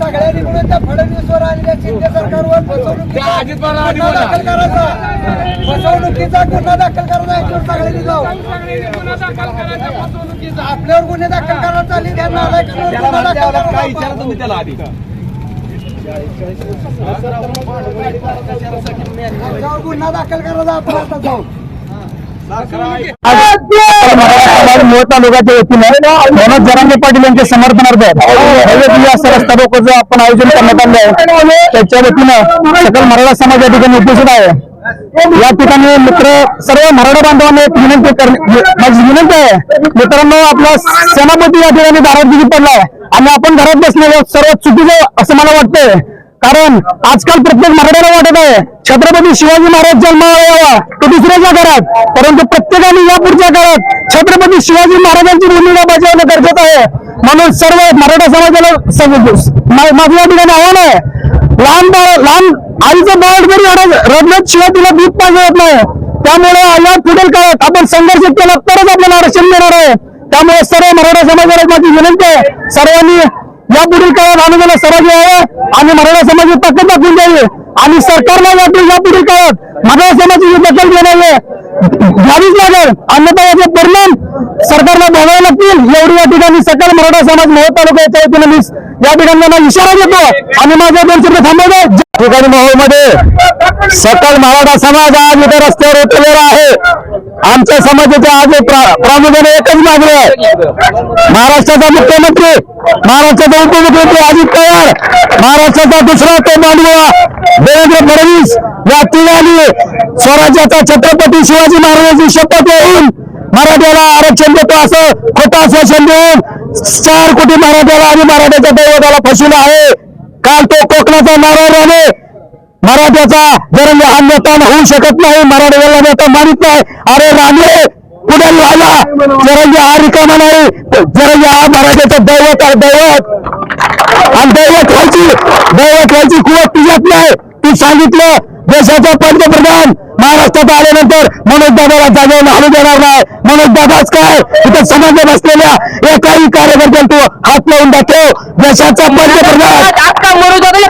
सगळ्यांनी मिळून त्या फडणवीसवर आणि शिंदे सरकारवर फसवणुकीचा गुन्हा दाखल करायचा फसवणुकीचा गुन्हा दाखल करायचा याच्यावर सगळ्यांनी जाऊ आपल्यावर गुन्हे दाखल करायचा चालली त्यांना गुन्हा दाखल करायचा गुन्हा दाखल करायचा आपण आता जाऊ मोह तालुक्याच्या वतीने मनोज जरांगे पाटील यांच्या समर्थनार्थ असं रस्ता रोकोचं आपण आयोजन करण्यात आलं आहे त्याच्या वतीनं सकल मराठा समाज या ठिकाणी उपस्थित आहे या ठिकाणी मित्र सर्व मराठा बांधवांना एक विनंती माझी विनंती आहे मित्रांनो आपला सेनापती या ठिकाणी दारात दिली पडलाय आणि आपण घरात बसलेलो सर्वात चुकीचं असं मला वाटतंय कारण आजकाल प्रत्येक मराठ्याला वाटत आहे छत्रपती शिवाजी महाराज जन्माला यावा तो दुसऱ्याच्या घरात. परंतु प्रत्येकाने या पुढच्या काळात छत्रपती शिवाजी महाराजांची भूमिका बजावणं गरजेचं आहे. म्हणून सर्व मराठा समाजाला सग- माझं या ठिकाणी आव्हान आहे लहान बाळ लहान आईचं बाळ जरी रडत रडण्यात शिवाय तिला दूध पाहिजे होत नाही. त्यामुळे या पुढील काळात आपण संघर्ष केला तरच आपल्याला आरक्षण मिळणार आहे. त्यामुळे सर्व मराठा समाजाला माझी विनंती आहे. सर्वांनी यापुढील काळात आम्हाला सहभागी व्हावं आणि मराठा समाजाची ताकद दाखवून द्यावी. आणि सरकारला या यापुढील काळात मराठा समाजाची दखल घेण्यावे घ्यावीच लागेल. अन्यथा याचे परिणाम सरकारला भोगावे लागतील. एवढी या ठिकाणी सकल मराठा समाज मोहोळ तालुक्याच्या वतीने मी या ठिकाणी इशारा देतो. आणि माझ्या दोन शब्द थांबवले ठिकाणी मोहोळमध्ये सकल मराठा समाज आज इथे रस्त्यावर उतरलेला आहे. आमच्या समाजाच्या आज प्रामुख्याने एकच मागणी आहे. महाराष्ट्राचा मुख्यमंत्री महाराष्ट्राचा उपमुख्यमंत्री अजित पवार महाराष्ट्राचा दुसरा तो मांडवा देवेंद्र फडणवीस या तिघांनी स्वराज्याचा छत्रपती शिवाजी महाराजांची शपथ घेऊन मराठ्याला आरक्षण देतो असं खोटं आश्वासन देऊन चार कोटी मराठ्याला आणि मराठ्याच्या दैवताला फसवलं आहे. काल तो कोकणाचा नारायणाने मराठ्याचा जरंगे हा नेता होऊ शकत नाही. मराठ्याला नेता मानित नाही. अरे राणे पुढे राहिला जरंगे हा रिकामा नाही. जरंगे हा मराठ्याचा दैवत आहे दैवत. आणि दैवत व्हायची दैवत व्हायची कुवत तुझ्यात नाही. तू सांगितलं देशाचा पंतप्रधान महाराष्ट्रात आल्यानंतर मनोज दादाला जागेवर हलू देणार नाही. मनोज दादाच काय? इथं समाज बसलेल्या एकाही कार्यकर्त्याला तू हात लावून दाखव. देशाचा पंतप्रधान.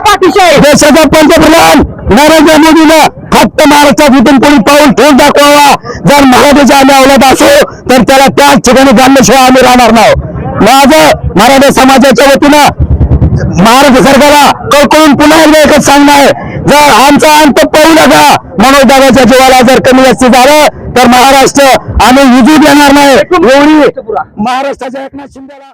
देशाचा पंतप्रधान नरेंद्र मोदीला फक्त महाराष्ट्रात इथून कोणी पाऊल ठेवून दाखवावा. जर मराठीच्या आम्ही अवलत असो तर त्याला त्याच ठिकाणी घालण्याशिवाय आम्ही राहणार नाही. माझं मराठा समाजाच्या वतीनं महाराष्ट्र सरकारला कळकळून पुन्हा एकदा एकच सांगणं आहे. जर आमचा अंत पाहू नका मनोज दादाच्या जीवाला जर कमी जास्त झालं तर महाराष्ट्र आम्ही विजू देणार नाही. एवढी महाराष्ट्राच्या एकनाथ शिंदेला